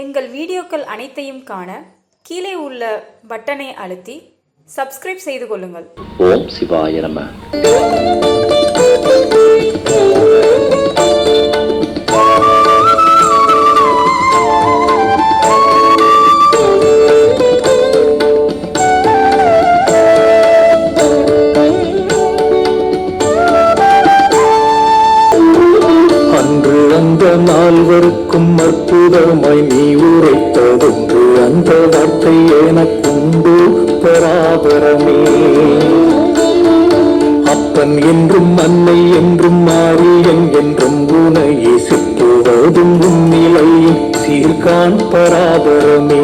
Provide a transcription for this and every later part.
எங்கள் வீடியோக்கள் அனைத்தையும் காண கீழே உள்ள பட்டனை அழுத்தி சப்ஸ்கிரைப் செய்து கொள்ளுங்கள். ஓம் சிவாய நம. அன்று அந்த நால்வர் அற்புதமாய் நீ உரைத்ததொன்று அந்த வார்த்தை எனக்குண்டு பராபரமே. அப்பன் என்றும் அன்னை என்றும் மாரியன் என்றும் உனையை சிற்றுவதும் உன்னிலை சீர்கான் பராபரமே.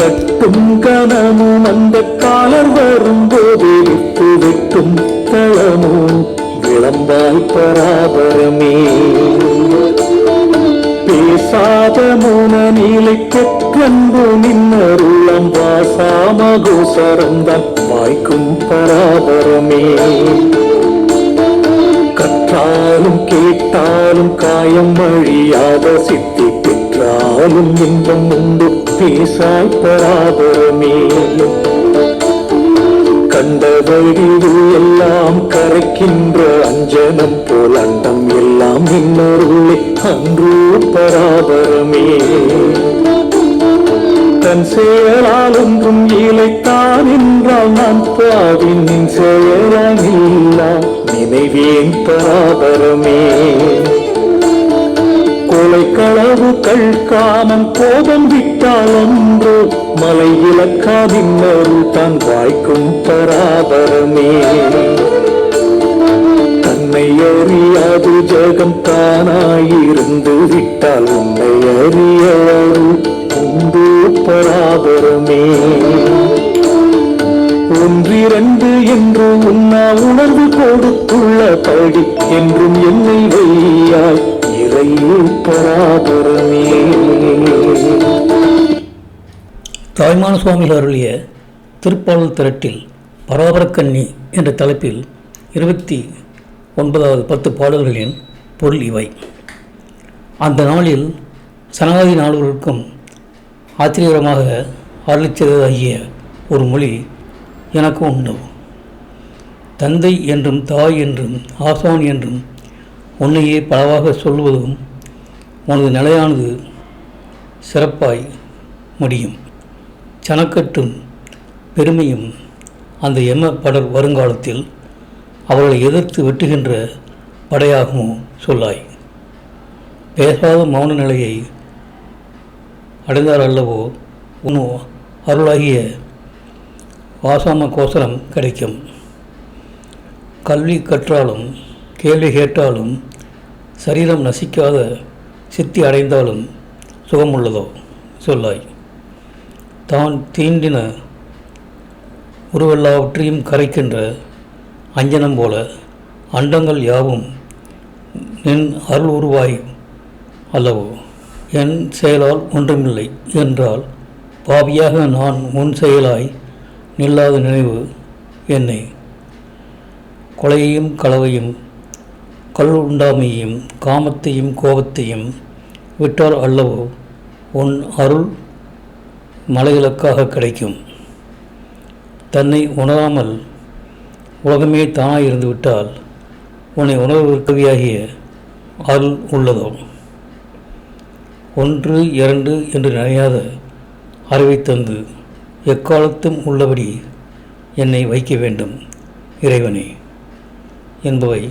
கட்டும் கனமும் அந்த காலர் வரும்போது விட்டு வெட்டும் தளமும் விளம்பாய் பராபரமே. பேசாத மோன நீலை பெற்றன்பு நின்னருளம் வாசாமகோசரந்தான் வாய்க்கும் பராபரமே. கற்றாலும் கேட்டாலும் காயம் அழியாத சித்தி பெற்றாலும் இன்பம் உண்டு பேசாய் பராபரமே. கண்ட எல்லாம் கரைக்கின்ற அஞ்சனம் போல் அண்டம் எல்லாம் இன்னொருளே அன்று பராபரமே. தன் செயலால் ஒன்றும் இழைத்தான் என்றால் நான் பாவின் நின் இல்லா. நினைவேன் பராபரமே. கொலை களவு கழ்காமம் கோபம் விட்டால் ஒன்று. மலை இழக்காதின்னொரு தான் வாய்க்கும் பராபரமே. தன்னை அறியாது ஜெகம் தானாயிருந்து விட்டால் உன்னை அறியாது உண்டு பராபரமே. ஒன்றிரண்டு என்று உன்னா உணர்வு கொடுத்துள்ள படி என்றும் என்னை வையாய் பராபரமே. தாய்மான சுவாமிகள் அருளிய திருப்பாளர் திரட்டில் பராபரக்கண்ணி என்ற தலைப்பில் இருபத்தி ஒன்பதாவது பத்து பாடல்களின் பொருள் இவை. அந்த நாளில் சனகாதி நாடுகளுக்கும் ஆச்சரியகரமாக அருளிச்சதாகிய ஒரு மொழி எனக்கு உண்டு. தந்தை என்றும் தாய் என்றும் ஆசான் என்றும் உன்னையே பலவாக சொல்வதும் உனது நிலையானது சிறப்பாய் முடியும். சனக்கட்டும் பெருமையும் அந்த எம படர் வருங்காலத்தில் அவர்களை எதிர்த்து வெட்டுகின்ற படையாகவும் சொல்லாய். பேசாத மௌன நிலையை அடைந்தார் அல்லவோ உன் அருளாகிய வாசாம கோசரம் கிடைக்கும். கல்வி கற்றாலும் கேள்வி கேட்டாலும் சரீரம் நசிக்காத சித்தி அடைந்தாலும் சுகமுள்ளதோ? சொல்லாய். தான் தீண்டின உருவெல்லாவற்றையும் கரைக்கின்ற அஞ்சனம் போல அண்டங்கள் யாவும் நின் அருள் உருவாய் அல்லவோ? என் செயலால் ஒன்றுமில்லை என்றால் பாவியாக நான் உன் செயலாய் நில்லாத நினைவு என்னை கொலையையும் களவையும் கல் உண்டாமையும் காமத்தையும் கோபத்தையும் விட்டால் அல்லவோ உன் அருள் மலைகளுக்காக கிடைக்கும். தன்னை உணராமல் உலகமே தானாக இருந்துவிட்டால் உன்னை உணர்விற்கவியாகிய அருள் உள்ளதோ? ஒன்று இரண்டு என்று நினையாத அறிவை தந்து எக்காலத்தும் உள்ளபடி என்னை வைக்க வேண்டும் இறைவனே. என்பவை